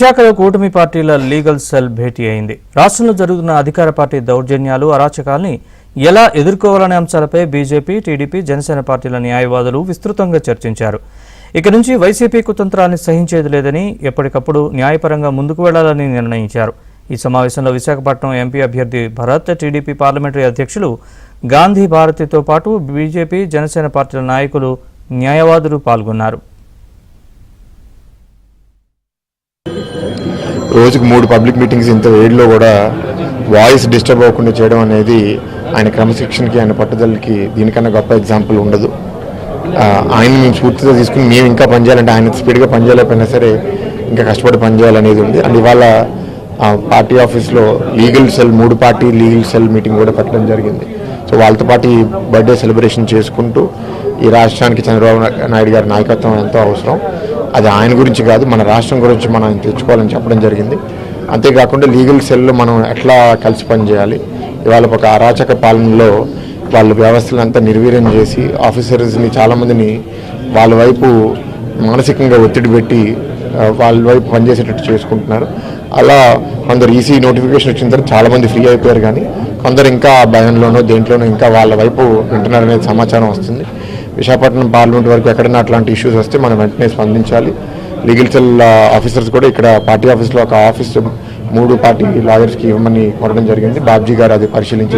విశాఖలో కూటమి పార్టీల లీగల్ సెల్ భేటీ అయింది. రాష్ట్రంలో జరుగుతున్న అధికార పార్టీ దౌర్జన్యాలు అరాచకాల్ని ఎలా ఎదుర్కోవాలనే అంశాలపై బీజేపీ టీడీపీ జనసేన పార్టీల న్యాయవాదులు విస్తృతంగా చర్చించారు. ఇక నుంచి వైసీపీ కుతంత్రాన్ని సహించేది లేదని ఎప్పటికప్పుడు న్యాయపరంగా ముందుకు వెళ్ళాలని నిర్ణయించారు. ఈ సమావేశంలో విశాఖపట్నం ఎంపీ అభ్యర్థి భరత్ టీడీపీ పార్లమెంటరీ అధ్యక్షులు గాంధీ భారతితో పాటు బీజేపీ జనసేన పార్టీల నాయకులు న్యాయవాదులు పాల్గొన్నారు. రోజుకు మూడు పబ్లిక్ మీటింగ్స్ ఇంత వేడిలో కూడా వాయిస్ డిస్టర్బ్ అవ్వకుండా చేయడం అనేది ఆయన క్రమశిక్షణకి ఆయన పట్టుదలకి దీనికన్నా గొప్ప ఎగ్జాంపుల్ ఉండదు. ఆయన మేము స్ఫూర్తిగా తీసుకుని మేము ఇంకా పనిచేయాలంటే ఆయన స్పీడ్గా పనిచేయలేకపోయినా సరే ఇంకా కష్టపడి పనిచేయాలనేది ఉంది. అండ్ ఇవాళ పార్టీ ఆఫీస్లో లీగల్ సెల్ మూడు పార్టీ లీగల్ సెల్ మీటింగ్ కూడా పెట్టడం జరిగింది. సో వాళ్ళతో పాటు ఈ బర్త్డే సెలబ్రేషన్ చేసుకుంటూ ఈ రాష్ట్రానికి చంద్రబాబు నాయుడు గారి నాయకత్వం ఎంతో అవసరం. అది ఆయన గురించి కాదు మన రాష్ట్రం గురించి మనం తెచ్చుకోవాలని చెప్పడం జరిగింది. అంతేకాకుండా లీగల్ సెల్లో మనం ఎట్లా కలిసి పనిచేయాలి? ఇవాళ ఒక అరాచక పాలనలో వాళ్ళ వ్యవస్థలంతా నిర్వీర్యం చేసి ఆఫీసర్స్ని చాలామందిని వాళ్ళ వైపు మానసికంగా ఒత్తిడి పెట్టి వాళ్ళ వైపు పనిచేసేటట్టు చేసుకుంటున్నారు. అలా కొందరు ఈసీ నోటిఫికేషన్ వచ్చిన తర్వాత చాలామంది ఫ్రీ అయిపోయారు కానీ కొందరు ఇంకా భయంలోనూ భయంలోనో దేంట్లోనో ఇంకా వాళ్ళ వైపు వింటున్నారనేది సమాచారం వస్తుంది. విశాఖపట్నం పార్లమెంట్ వరకు ఎక్కడైనా అట్లాంటి ఇష్యూస్ వస్తే మనం వెంటనే స్పందించాలి. లీగల్ సెల్ ఆఫీసర్స్ కూడా ఇక్కడ పార్టీ ఆఫీస్లో ఒక ఆఫీస్ మూడు పార్టీ లాయర్స్కి ఇవ్వమని కోరడం జరిగింది. బాబ్జీ గారు అది పరిశీలించి